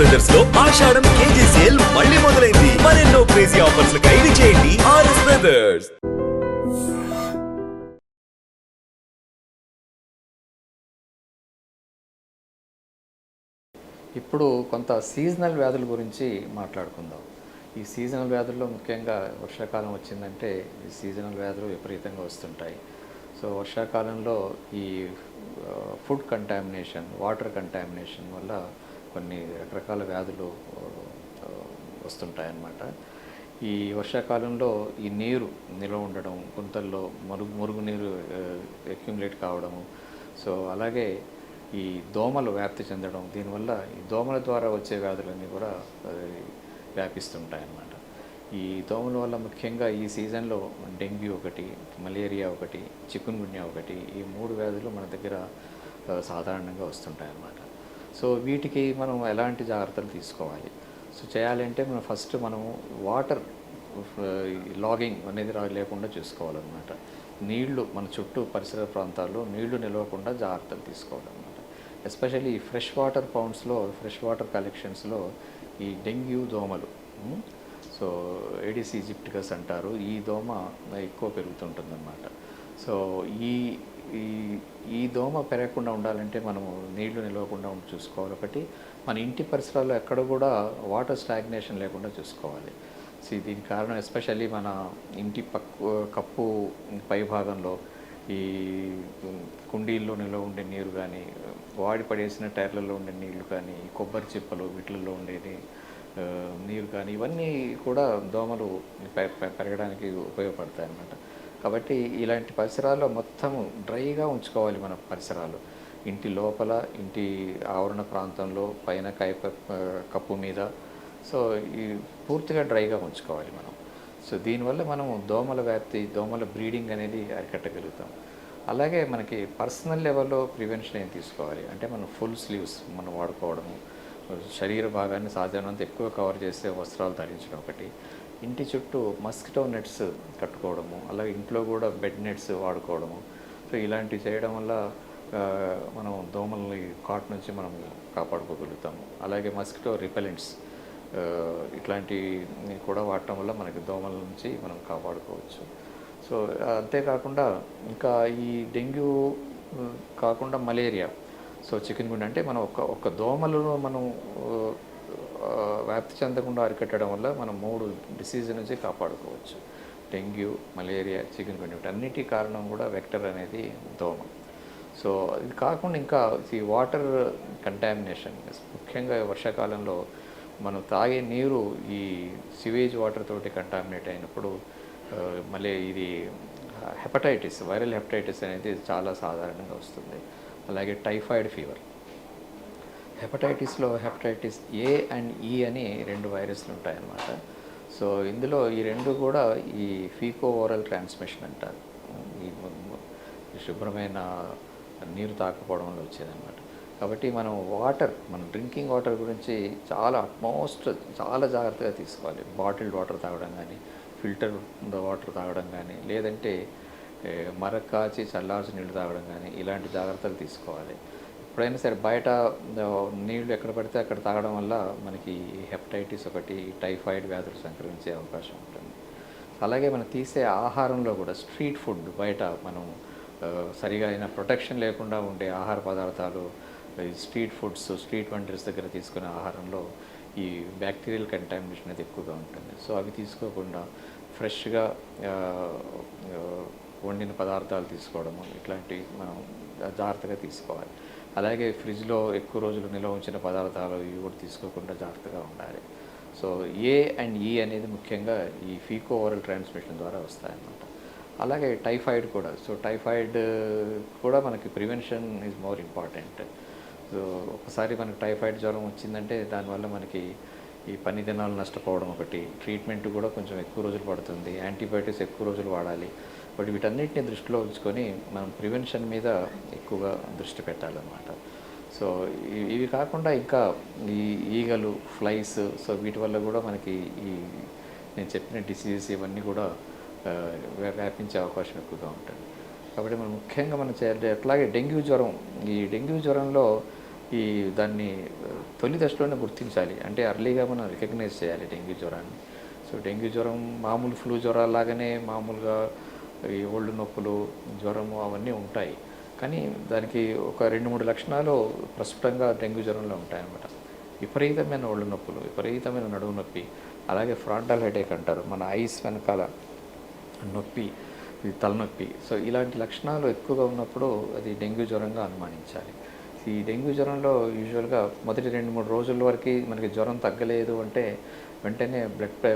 బ్రదర్స్లో ఆషాఢం KG sale మళ్ళీ మొదలైంది. మరెన్నో క్రేజీ ఆఫర్స్ ఖైదీ చేయండి ఆర్ఎస్ బ్రదర్స్ ఇప్పుడు కొంత సీజనల్ వ్యాధుల గురించి మాట్లాడుకుందాం. ఈ సీజనల్ వ్యాధుల్లో ముఖ్యంగా వర్షాకాలం వచ్చిందంటే ఈ సీజనల్ వ్యాధులు విపరీతంగా వస్తుంటాయి. సో వర్షాకాలంలో ఈ ఫుడ్ కంటామినేషన్ వాటర్ కంటామినేషన్ వల్ల కొన్ని రకరకాల వ్యాధులు వస్తుంటాయన్నమాట. ఈ వర్షాకాలంలో ఈ నీరు నిల్వ ఉండడం గుంతల్లో మరుగు మురుగు నీరు అక్యుములేట్ కావడము సో అలాగే ఈ దోమలు వ్యాప్తి చెందడం దీనివల్ల ఈ దోమల ద్వారా వచ్చే వ్యాధులన్నీ కూడా వ్యాపిస్తుంటాయన్నమాట. ఈ దోమల వల్ల ముఖ్యంగా ఈ సీజన్లో డెంగ్యూ ఒకటి మలేరియా ఒకటి చికున్ గున్యా ఒకటి ఈ మూడు వ్యాధులు మన దగ్గర సాధారణంగా వస్తుంటాయన్నమాట. సో వీటికి మనం ఎలాంటి జాగ్రత్తలు తీసుకోవాలి? సో చేయాలంటే మనం ఫస్ట్ మనం వాటర్ లాగింగ్ అనేది లేకుండా చూసుకోవాలన్నమాట. నీళ్ళు మన చుట్టూ పరిసర ప్రాంతాల్లో నీళ్ళు నిలవకుండా జాగ్రత్తలు తీసుకోవాలన్నమాట. ఎస్పెషల్లీ ఈ ఫ్రెష్ వాటర్ పౌండ్స్లో ఫ్రెష్ వాటర్ కలెక్షన్స్లో ఈ డెంగ్యూ దోమలు సో ఏడిస్ ఈజిప్టికస్ అంటారు. ఈ దోమ ఎక్కువ పెరుగుతుంటుందన్నమాట. సో ఈ ఈ ఈ దోమ పెరగకుండా ఉండాలంటే మనము నీళ్ళు నిలవకుండా ఉండి చూసుకోవాలి. ఒకటి మన ఇంటి పరిసరాల్లో ఎక్కడ కూడా వాటర్ స్టాగ్నేషన్ లేకుండా చూసుకోవాలి. సో దీనికి కారణం ఎస్పెషల్లీ మన ఇంటి పక్కు కప్పు పై భాగంలో ఈ కుండీల్లో నిల్వ ఉండే నీరు కానీ వాడి పడేసిన టైర్లలో ఉండే నీళ్ళు కానీ కొబ్బరి చిప్పలు వీటిల్లో ఉండేది నీరు కానీ ఇవన్నీ కూడా దోమలు పెరగడానికి ఉపయోగపడతాయి అన్నమాట కాబట్టి ఇలాంటి పరిసరాల్లో మొత్తం డ్రైగా ఉంచుకోవాలి మన పరిసరాలు. ఇంటి లోపల ఇంటి ఆవరణ ప్రాంతంలో పైన కాయ కప్పు మీద. సో ఈ పూర్తిగా డ్రైగా ఉంచుకోవాలి మనం. సో దీనివల్ల మనం దోమల వ్యాప్తి దోమల బ్రీడింగ్ అనేది అరికట్టగలుగుతాం. అలాగే మనకి పర్సనల్ లెవెల్లో ప్రివెన్షన్ ఏం తీసుకోవాలి? అంటే మనం ఫుల్ స్లీవ్స్ మనం వాడుకోవడము శరీర భాగాన్ని సాధ్యమైనంత ఎక్కువ కవర్ చేసే వస్త్రాలు ధరించడం ఒకటి. ఇంటి చుట్టూ మస్కిటో నెట్స్ కట్టుకోవడము అలాగే ఇంట్లో కూడా బెడ్ నెట్స్ వాడుకోవడము. సో ఇలాంటివి చేయడం వల్ల మనం దోమల్ని కాట్ నుంచి మనం కాపాడుకోగలుగుతాము అలాగే మస్కిటో రిపెలెంట్స్ ఇట్లాంటివి కూడా వాడటం వల్ల మనకి దోమల నుంచి మనం కాపాడుకోవచ్చు. సో అంతేకాకుండా ఇంకా ఈ డెంగ్యూ కాకుండా మలేరియా. సో చికెన్ గుండె అంటే మనం ఒక ఒక దోమలను మనం వ్యాప్తి చెందకుండా అరికట్టడం వల్ల మనం మూడు డిసీజ్ నుంచి కాపాడుకోవచ్చు. డెంగ్యూ మలేరియా చికెన్ గుండె అన్నిటి కారణం కూడా వెక్టర్ అనేది దోమ. సో ఇది కాకుండా ఇంకా ఈ వాటర్ కంటామినేషన్. ముఖ్యంగా వర్షాకాలంలో మనం తాగే నీరు ఈ సివేజ్ వాటర్ తోటి కంటామినేట్ అయినప్పుడు మళ్ళీ ఇది హెపటైటిస్ వైరల్ హెపటైటిస్ అనేది చాలా సాధారణంగా వస్తుంది. అలాగే టైఫాయిడ్ ఫీవర్. హెపటైటిస్లో హెపటైటిస్ ఏ అండ్ ఈ అని రెండు వైరస్లు ఉంటాయన్నమాట. సో ఇందులో ఈ రెండు కూడా ఈ ఫీకో ఓరల్ ట్రాన్స్మిషన్ అంటారు. ఈ శుభ్రమైన నీరు తాకపోవడం వచ్చేదన్నమాట. కాబట్టి మనం వాటర్ మన డ్రింకింగ్ వాటర్ గురించి చాలా అట్మోస్ట్ చాలా జాగ్రత్తగా తీసుకోవాలి. బాటిల్డ్ వాటర్ తాగడం కానీ ఫిల్టర్ వాటర్ తాగడం కానీ లేదంటే మరక్కాచి చల్లార్చి నీళ్ళు తాగడం కానీ ఇలాంటి జాగ్రత్తలు తీసుకోవాలి. ఎప్పుడైనా సరే బయట నీళ్ళు నీళ్ళు ఎక్కడ పడితే అక్కడ తాగడం వల్ల మనకి హెపటైటిస్ ఒకటి టైఫాయిడ్ వ్యాధులు సంక్రమించే అవకాశం ఉంటుంది. అలాగే మనం తీసే ఆహారంలో కూడా స్ట్రీట్ ఫుడ్ బయట మనం సరిగా అయిన ప్రొటెక్షన్ లేకుండా ఉండే ఆహార పదార్థాలు స్ట్రీట్ ఫుడ్స్ స్ట్రీట్ వంటర్స్ దగ్గర తీసుకునే ఆహారంలో ఈ బ్యాక్టీరియల్ కంటామినేషన్ అనేది ఎక్కువగా ఉంటుంది. సో అవి తీసుకోకుండా ఫ్రెష్గా వండిన పదార్థాలు తీసుకోవడము ఇట్లాంటివి మనం జాగ్రత్తగా తీసుకోవాలి. అలాగే ఫ్రిడ్జ్లో ఎక్కువ రోజులు నిల్వ ఉంచిన పదార్థాలు ఇవి కూడా తీసుకోకుండా జాగ్రత్తగా ఉండాలి. సో ఏ అండ్ ఈ అనేది ముఖ్యంగా ఈ ఫీకో ఓరల్ ట్రాన్స్మిషన్ ద్వారా వస్తాయన్నమాట. అలాగే టైఫాయిడ్ కూడా. సో టైఫాయిడ్ కూడా మనకి prevention is more important. So ఒకసారి మనకి టైఫాయిడ్ జ్వరం వచ్చిందంటే దానివల్ల మనకి ఈ పని దినాలు నష్టపోవడం ఒకటి ట్రీట్మెంట్ కూడా కొంచెం ఎక్కువ రోజులు పడుతుంది యాంటీబయాటిక్స్ ఎక్కువ రోజులు వాడాలి. కాబట్టి వీటన్నిటిని దృష్టిలో ఉంచుకొని మనం ప్రివెన్షన్ మీద ఎక్కువగా దృష్టి పెట్టాలన్నమాట. సో ఇవి కాకుండా ఇంకా ఈ ఈగలు ఫ్లైస్ సో వీటి వల్ల కూడా మనకి ఈ నేను చెప్పిన డిసీజెస్ ఇవన్నీ కూడా వ్యా- వ్యాపించే అవకాశం ఎక్కువగా ఉంటుంది. కాబట్టి మనం ముఖ్యంగా మనం చేయాలి అట్లాగే డెంగ్యూ జ్వరం. ఈ డెంగ్యూ జ్వరంలో ఈ దాన్ని తొలి దశలోనే గుర్తించాలి. అంటే అర్లీగా మనం రికగ్నైజ్ చేయాలి డెంగ్యూ జ్వరాన్ని. సో డెంగ్యూ జ్వరం మామూలు ఫ్లూ జ్వరాలాగానే మామూలుగా ఈ ఒళ్ళు నొప్పులు జ్వరము అవన్నీ ఉంటాయి. కానీ దానికి ఒక రెండు మూడు లక్షణాలు ప్రస్ఫుటంగా డెంగ్యూ జ్వరంలో ఉంటాయన్నమాట. విపరీతమైన ఒళ్ళు నొప్పులు విపరీతమైన నడుము నొప్పి అలాగే ఫ్రాంటల్ హెడేక్ అంటారు మన ఐస్ వెనకాల నొప్పి ఇది తలనొప్పి. సో ఇలాంటి లక్షణాలు ఎక్కువగా ఉన్నప్పుడు అది డెంగ్యూ జ్వరంగా అనుమానించాలి. ఈ డెంగ్యూ జ్వరంలో యూజువల్గా మొదటి రెండు మూడు రోజుల వరకు మనకి జ్వరం తగ్గలేదు అంటే వెంటనే బ్లడ్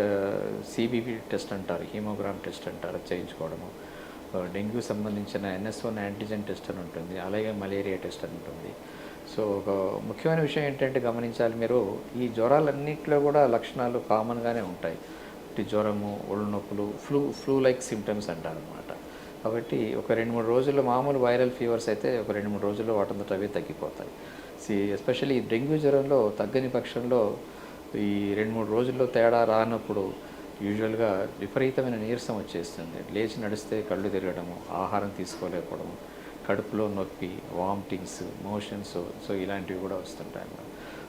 సిబిపి టెస్ట్ అంటారు హీమోగ్రామ్ టెస్ట్ అంటారు చేయించుకోవడము. డెంగ్యూ సంబంధించిన ఎన్ఎస్ఓన్ యాంటీజెన్ టెస్ట్ అని ఉంటుంది అలాగే మలేరియా టెస్ట్ అని ఉంటుంది. సో ఒక ముఖ్యమైన విషయం ఏంటంటే గమనించాలి మీరు ఈ జ్వరాలన్నింటిలో కూడా లక్షణాలు కామన్గానే ఉంటాయి. జ్వరము ఒళ్ళు నొప్పులు ఫ్లూ ఫ్లూ లైక్ సిమ్టమ్స్ అంటారు అనమాట కాబట్టి ఒక రెండు మూడు రోజుల్లో మామూలు వైరల్ ఫీవర్స్ అయితే ఒక రెండు మూడు రోజుల్లో వాటంతట అవి తగ్గిపోతాయి. సి ఎస్పెషల్లీ ఈ డెంగ్యూ జ్వరంలో తగ్గని పక్షంలో ఈ రెండు మూడు రోజుల్లో తేడా రానప్పుడు యూజువల్గా విపరీతమైన నీరసం వచ్చేస్తుంది. లేచి నడిస్తే కళ్ళు తిరగడము ఆహారం తీసుకోలేకపోవడము కడుపులో నొప్పి వామిటింగ్స్ మోషన్స్ సో ఇలాంటివి కూడా వస్తుంటాయి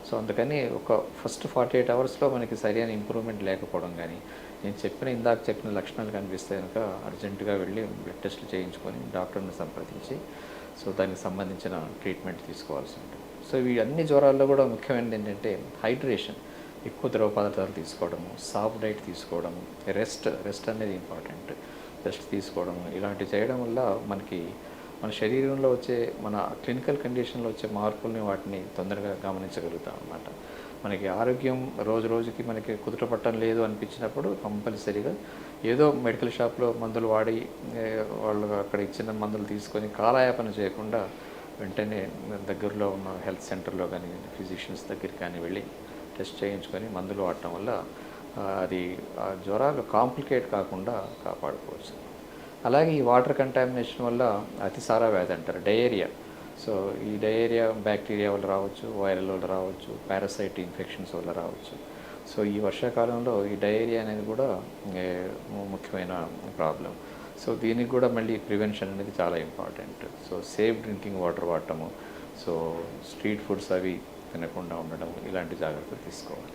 సో అందుకని ఒక ఫస్ట్ ఫార్టీ ఎయిట్ అవర్స్లో మనకి సరైన ఇంప్రూవ్మెంట్ లేకపోవడం కానీ నేను చెప్పిన ఇందాక చెప్పిన లక్షణాలు కనిపిస్తే కనుక అర్జెంటుగా వెళ్ళి బ్లడ్ టెస్ట్లు చేయించుకొని డాక్టర్ని సంప్రదించి సో దానికి సంబంధించిన ట్రీట్మెంట్ తీసుకోవాల్సి ఉంటుంది. సో ఈ అన్ని జ్వరాల్లో కూడా ముఖ్యమైనది ఏంటంటే హైడ్రేషన్ ఎక్కువ ద్రవ పదార్థాలు తీసుకోవడము సాఫ్ట్ డైట్ తీసుకోవడము రెస్ట్ రెస్ట్ అనేది ఇంపార్టెంట్. రెస్ట్ తీసుకోవడము ఇలాంటివి చేయడం వల్ల మనకి మన శరీరంలో వచ్చే మన క్లినికల్ కండిషన్లో వచ్చే మార్పుల్ని వాటిని తొందరగా గమనించగలుగుతాం అన్నమాట. మనకి ఆరోగ్యం రోజు రోజుకి మనకి కుదుట పట్టడం లేదు అనిపించినప్పుడు కంపల్సరీగా ఏదో మెడికల్ షాప్లో మందులు వాడి వాళ్ళు అక్కడ ఇచ్చిన మందులు తీసుకొని కాలయాపన చేయకుండా వెంటనే దగ్గరలో ఉన్న హెల్త్ సెంటర్లో కానీ ఫిజిషియన్స్ దగ్గరికి కానీ వెళ్ళి టెస్ట్ చేయించుకొని మందులు వాడటం వల్ల అది ఆ జ్వరాలు కాంప్లికేట్ కాకుండా కాపాడుకోవచ్చు. అలాగే ఈ వాటర్ కంటామినేషన్ వల్ల అతిసార వ్యాధి అంటారు డయేరియా సో ఈ డయేరియా బ్యాక్టీరియా వల్ల రావచ్చు వైరల్ వల్ల రావచ్చు పారాసైట్ ఇన్ఫెక్షన్స్ వల్ల రావచ్చు. సో ఈ వర్షాకాలంలో ఈ డయేరియా అనేది కూడా ముఖ్యమైన ప్రాబ్లం సో దీనికి కూడా మళ్ళీ ప్రివెన్షన్ అనేది చాలా important so safe drinking water వాడటము. So street foods అవి తినకుండా ఉండడం ఇలాంటి జాగ్రత్తలు తీసుకోవాలి.